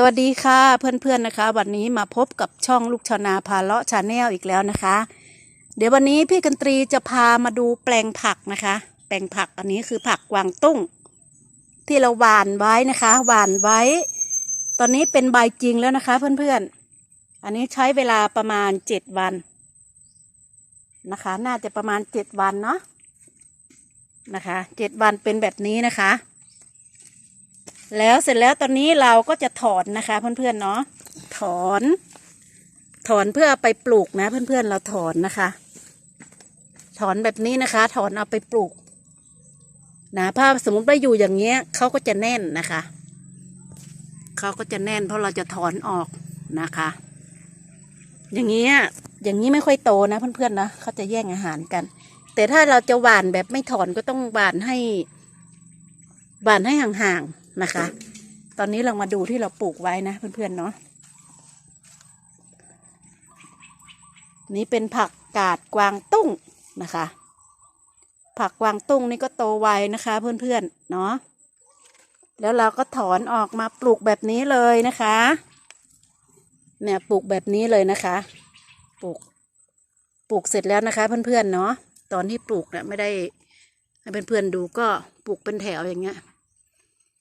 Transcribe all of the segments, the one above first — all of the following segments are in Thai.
สวัสดีค่ะเพื่อนๆนะคะ วันนี้มาพบกับช่องลูกชาวนาพาเลาะชาแนลอีกแล้วนะคะ เดี๋ยววันนี้พี่กันตรีจะพามาดูแปลงผักนะคะ แปลงผักอันนี้คือผักกวางตุ้ง ที่เราหว่านไว้นะคะหว่านไว้ ตอนนี้เป็นใบจริงแล้วนะคะ เพื่อนๆ อันนี้ใช้เวลาประมาณเจ็ดวันนะคะ น่าจะประมาณเจ็ดวันเนาะนะคะเจ็ดวันเป็นแบบนี้นะคะ แล้วเสร็จแล้วตอนนี้เราก็จะถอนนะคะ เพื่อนๆเนาะถอน ถอนเพื่ออไปปลูกนะ เพื่อนๆเราถอนนะคะ ถอนแบบนี้นะคะ ถอนเอาไปปลูกนะถ้าสมมติว่าอยู่อย่างเงี้ยเขาก็จะแน่นนะคะเขาก็จะแน่น เพราะเราจะถอนออกนะคะ อย่างเงี้ยอย่างนี้ไม่ค่อยโตนะ เพื่อนๆนะเขาจะแย่งอาหารกัน แต่ถ้าเราจะหว่านแบบไม่ถอนก็ต้องหว่านให้หว่านให้ห่างๆ นะคะ ตอนนี้เรามาดูที่เราปลูกไว้นะ เพื่อนๆเนาะนี่เป็นผักกาดกวางตุ้งนะคะ ผักกวางตุ้งนี่ก็โตไวนะคะเพื่อนๆเนาะแล้วเราก็ถอนออกมาปลูกแบบนี้เลยนะคะ เนี่ยปลูกแบบนี้เลยนะคะ ปลูก ปลูกเสร็จแล้วนะคะ เพื่อนๆเนาะ ตอนที่ปลูกเนี่ยไม่ได้ให้เพื่อนๆดูก็ปลูกเป็นแถวอย่างเงี้ย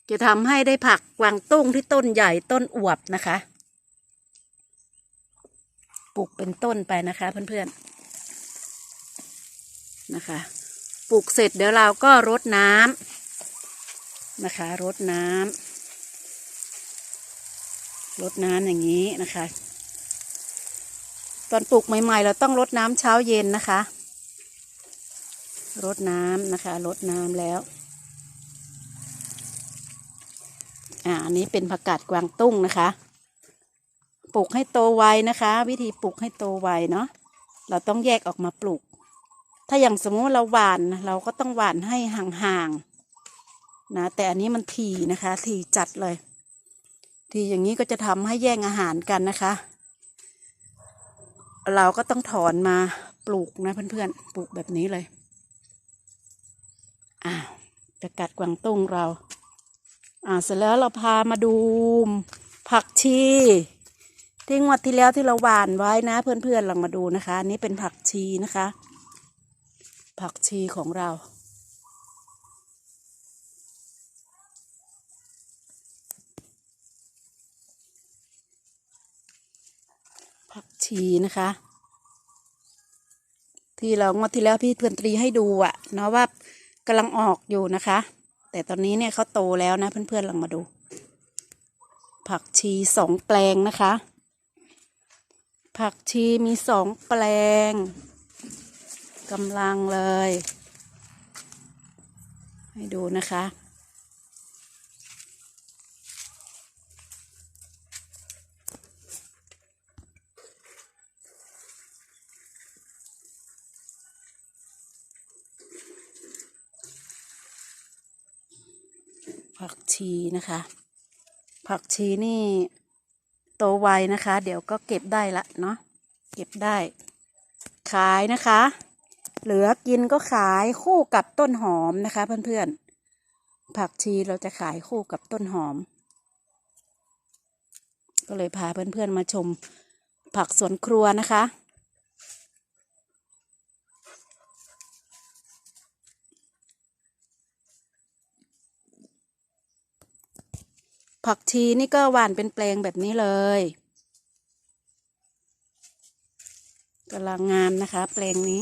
จะทำให้ได้ผักกวางตุ้งที่ต้นใหญ่ต้นอวบนะคะ ปลูกเป็นต้นไปนะคะเพื่อนๆนะคะ ปลูกเสร็จเดี๋ยวเราก็รดน้ำนะคะรดน้ำรดน้ำอย่างนี้นะคะ ตอนปลูกใหม่ๆ เราต้องรดน้ำเช้าเย็นนะคะรดน้ำนะคะรดน้ำแล้ว อ่าอันนี้เป็นผักกาดกวางตุ้งนะคะ ปลูกให้โตไวนะคะ วิธีปลูกให้โตไวเนาะเราต้องแยกออกมาปลูก ถ้าอย่างสมมติเราหว่านเราก็ต้องหว่านให้ห่างๆนะแต่อันนี้มันถี่นะคะถี่จัดเลย ทีอย่างนี้ก็จะทำให้แย่งอาหารกันนะคะ เราก็ต้องถอนมาปลูกนะเพื่อนๆปลูกแบบนี้เลยอ้าวจะกัดกวางตุ้งเรา อ่าเสร็จแล้วเราพามาดูผักชีที่งวดที่แล้วที่เราหว่านไว้นะ เพื่อนๆลองมาดูนะคะอันนี้เป็นผักชีนะคะ ผักชีของเรา ผักชีนะคะ ที่เรางวดที่แล้วพี่เพื่อนตรีให้ดูอะเนาะว่ากำลังออกอยู่นะคะ แต่ตอนนี้เนี่ยเขาโตแล้วนะ เพื่อนๆลองมาดู ผักชีสองแปลงนะคะ ผักชีมีสองแปลงกำลังเลย ให้ดูนะคะ ผักชีนะคะ ผักชีนี่โตไวนะคะ เดี๋ยวก็เก็บได้ละเนาะเก็บได้ ขายนะคะ เหลือกินก็ขายคู่กับต้นหอมนะคะ เพื่อนๆ ผักชีเราจะขายคู่กับต้นหอม ก็เลยพาเพื่อนๆมาชมผักสวนครัวนะคะ ผักชีนี่ก็หว่านเป็นแปลงแบบนี้เลยกำลังงามนะคะ แปลงนี้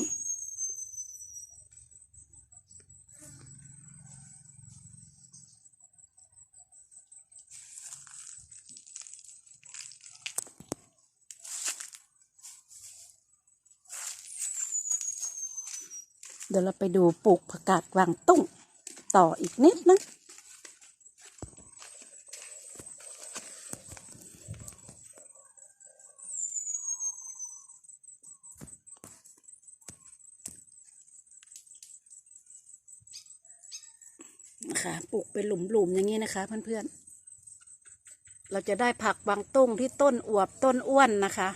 เดี๋ยวเราไปดูปลูกผักกาดกวางตุ้งต่ออีกนิดนะ นะคะปลูกเป็นหลุมๆอย่างนี้นะคะ เพื่อนๆเราจะได้ผักบางตุ้งที่ต้นอวบต้นอ้วนนะคะ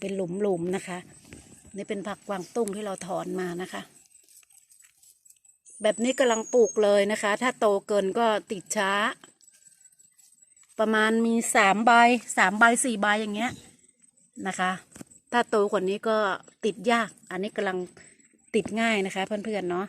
เป็นหลุมๆนะคะ นี่เป็นผักกวางตุ้งที่เราถอนมานะคะ แบบนี้กำลังปลูกเลยนะคะ ถ้าโตเกินก็ติดช้า ประมาณมีสามใบสามใบสี่ใบอย่างเงี้ยนะคะ ถ้าโตกว่านี้ก็ติดยาก อันนี้กำลังติดง่ายนะคะ เพื่อนๆเนาะ